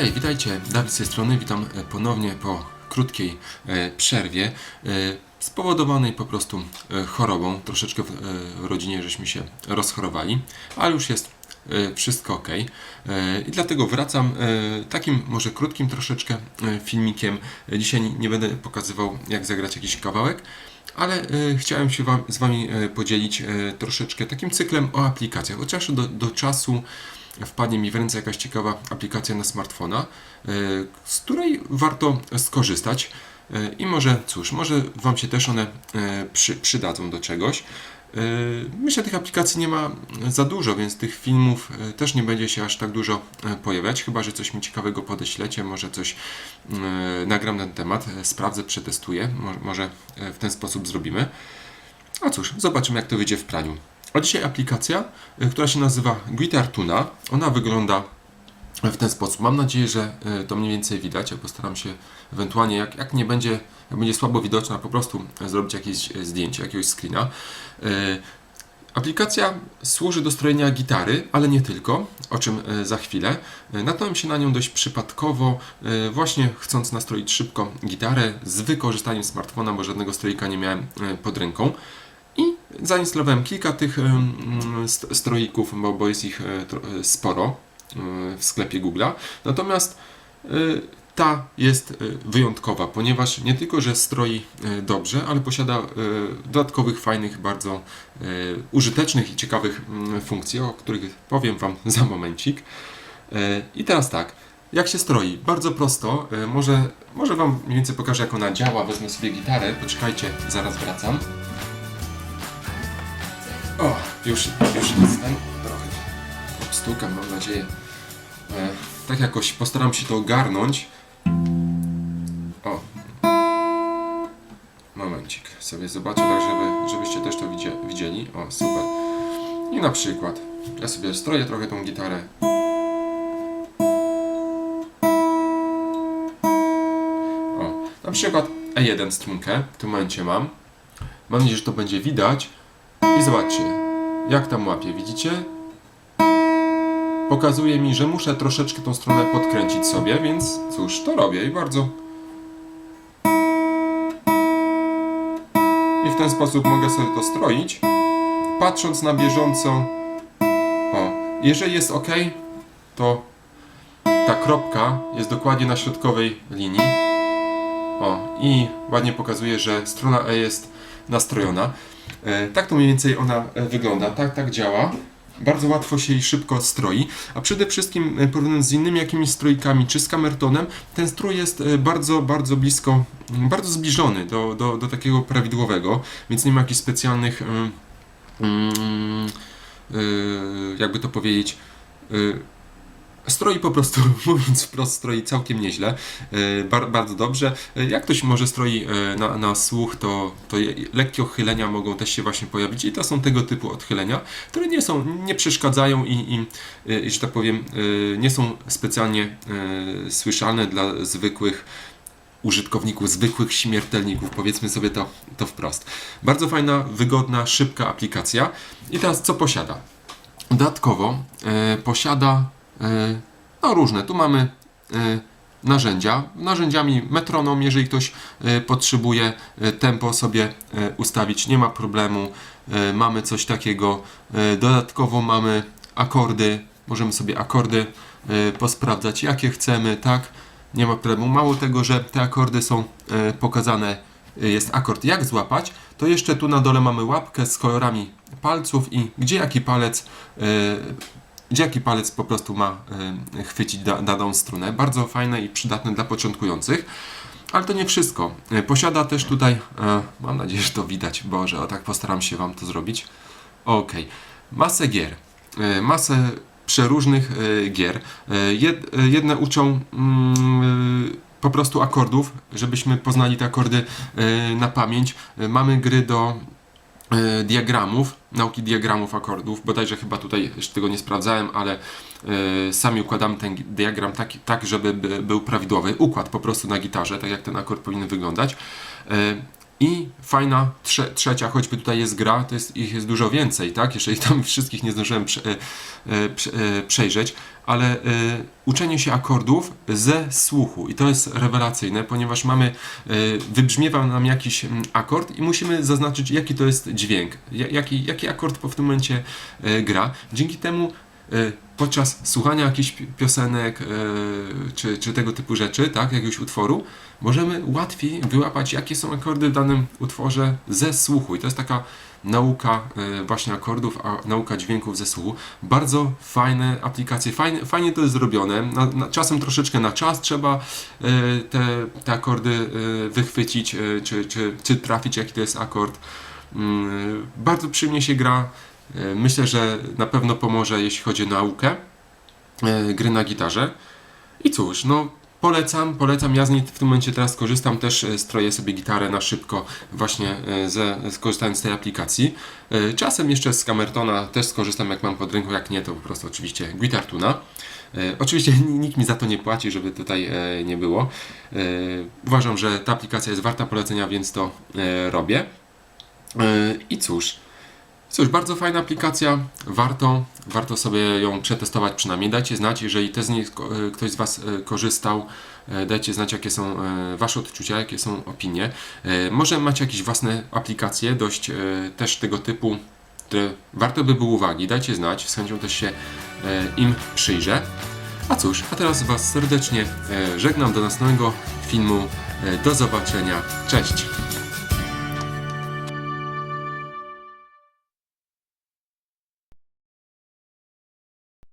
Hej, witajcie, Dawid z tej strony, witam e, ponownie po krótkiej e, przerwie e, spowodowanej po prostu chorobą. Troszeczkę w rodzinie żeśmy się rozchorowali, ale już jest wszystko ok. I dlatego wracam takim może krótkim troszeczkę filmikiem. Dzisiaj nie będę pokazywał jak zagrać jakiś kawałek, ale chciałem się wam, z Wami podzielić troszeczkę takim cyklem o aplikacjach. Chociaż do, do czasu wpadnie mi w ręce jakaś ciekawa aplikacja na smartfona, e, z której warto skorzystać. E, I może, cóż, może Wam się też one e, przy, przydadzą do czegoś. Myślę, że tych aplikacji nie ma za dużo, więc tych filmów też nie będzie się aż tak dużo pojawiać, chyba że coś mi ciekawego podeślecie, może coś nagram na ten temat, sprawdzę, przetestuję, Mo- może w ten sposób zrobimy. A cóż, zobaczymy jak to wyjdzie w praniu. A dzisiaj aplikacja, y, która się nazywa Guitar Tuna. Ona wygląda w ten sposób. Mam nadzieję, że y, to mniej więcej widać. Ja postaram się ewentualnie, jak, jak nie będzie, jak będzie słabo widoczna, po prostu zrobić jakieś y, zdjęcie, jakiegoś screena. Aplikacja służy do strojenia gitary, ale nie tylko, o czym za chwilę. Natknąłem się na nią dość przypadkowo, właśnie chcąc nastroić szybko gitarę z wykorzystaniem smartfona, bo żadnego strojka nie miałem pod ręką. Zainstalowałem kilka tych st- stroików, bo, bo jest ich e, e, sporo e, w sklepie Google'a. Natomiast ta jest wyjątkowa, ponieważ nie tylko, że stroi dobrze, ale posiada dodatkowych, fajnych, bardzo użytecznych i ciekawych mm, funkcji, o których powiem Wam za momencik. I teraz tak, jak się stroi? Bardzo prosto. Może, może Wam mniej więcej pokażę, jak ona działa. Wezmę sobie gitarę. Poczekajcie, zaraz wracam. Już, już jestem. Trochę obstukam, mam nadzieję. E, tak jakoś postaram się to ogarnąć. O. Momencik. Sobie zobaczę tak, żeby, żebyście też to widzie, widzieli. O, super. I na przykład ja sobie stroję trochę tą gitarę. O, na przykład E1 strunkę w tym momencie mam. Mam nadzieję, że to będzie widać. I zobaczcie, jak tam łapie, widzicie? Pokazuje mi, że muszę troszeczkę tą stronę podkręcić sobie, więc cóż, to robię i bardzo. I w ten sposób mogę sobie to stroić, patrząc na bieżąco. O, jeżeli jest ok, to ta kropka jest dokładnie na środkowej linii. O, i ładnie pokazuje, że strona E jest nastrojona. E, tak to mniej więcej ona e, wygląda, tak, tak działa. Bardzo łatwo się i szybko stroi, a przede wszystkim e, porównując z innymi jakimiś strojkami czy z kamertonem, ten strój jest bardzo, bardzo blisko, m, bardzo zbliżony do, do, do takiego prawidłowego, więc nie ma jakichś specjalnych, mm, mm, jakby to powiedzieć, Stroi po prostu, mówiąc wprost, stroi całkiem nieźle, e, bar, bardzo dobrze. E, Jak ktoś może stroi e, na, na słuch, to, to lekkie odchylenia mogą też się właśnie pojawić i to są tego typu odchylenia, które nie są, nie przeszkadzają i, i, i że tak powiem, nie są specjalnie słyszalne dla zwykłych użytkowników, zwykłych śmiertelników, powiedzmy sobie to, to wprost. Bardzo fajna, wygodna, szybka aplikacja. I teraz co posiada? Dodatkowo e, posiada no różne. Tu mamy e, narzędzia. Narzędziami metronom, jeżeli ktoś e, potrzebuje e, tempo sobie e, ustawić, nie ma problemu. E, mamy coś takiego. E, dodatkowo mamy akordy. Możemy sobie akordy e, posprawdzać, jakie chcemy, tak? Nie ma problemu. Mało tego, że te akordy są e, pokazane, e, jest akord jak złapać, to jeszcze tu na dole mamy łapkę z kolorami palców i gdzie jaki palec e, gdzie jaki palec po prostu ma e, chwycić da, daną strunę. Bardzo fajne i przydatne dla początkujących. Ale to nie wszystko. E, Posiada też tutaj, e, mam nadzieję, że to widać, Boże, o tak postaram się Wam to zrobić. Ok, masę gier, masę przeróżnych gier. Jed, jedne uczą mm, po prostu akordów, żebyśmy poznali te akordy na pamięć. Mamy gry do diagramów, nauki diagramów akordów, bodajże chyba tutaj jeszcze tego nie sprawdzałem, ale e, sami układamy ten diagram tak, tak żeby by, był prawidłowy, układ po prostu na gitarze, tak jak ten akord powinien wyglądać. E, I fajna trze trzecia, choćby tutaj jest gra, to jest, ich jest dużo więcej, tak? Jeszcze ich tam wszystkich nie zdążyłem prze e, e, prze przejrzeć, ale e, uczenie się akordów ze słuchu. I to jest rewelacyjne, ponieważ mamy, wybrzmiewa nam jakiś akord i musimy zaznaczyć, jaki to jest dźwięk, ja- jaki, jaki akord w tym momencie gra. Dzięki temu podczas słuchania jakichś pi- piosenek e, czy, czy tego typu rzeczy, tak, jakiegoś utworu, możemy łatwiej wyłapać, jakie są akordy w danym utworze ze słuchu. I to jest taka nauka e, właśnie akordów, a nauka dźwięków ze słuchu. Bardzo fajne aplikacje, fajnie, fajnie to jest zrobione. Na, na, czasem troszeczkę na czas trzeba te, te akordy wychwycić, czy, czy, czy trafić, jaki to jest akord. Mm, Bardzo przyjemnie się gra. E, Myślę, że na pewno pomoże, jeśli chodzi o naukę e, gry na gitarze. I cóż, no polecam, polecam. Ja z niej w tym momencie teraz korzystam, też e, stroję sobie gitarę na szybko, właśnie ze, skorzystając z tej aplikacji. Czasem jeszcze z Camertona też skorzystam, jak mam pod ręką, jak nie, to po prostu oczywiście Guitartuna. Oczywiście nikt mi za to nie płaci, żeby tutaj nie było. Uważam, że ta aplikacja jest warta polecenia, więc to robię. I cóż, cóż, bardzo fajna aplikacja, warto, warto sobie ją przetestować przynajmniej. Dajcie znać, jeżeli też z niej e, ktoś z Was e, korzystał, e, dajcie znać, jakie są Wasze odczucia, jakie są opinie. Może macie jakieś własne aplikacje, dość też tego typu, które warto by było uwagi. Dajcie znać, z chęcią też się im przyjrzę. A cóż, a teraz Was serdecznie żegnam do następnego filmu. Do zobaczenia. Cześć!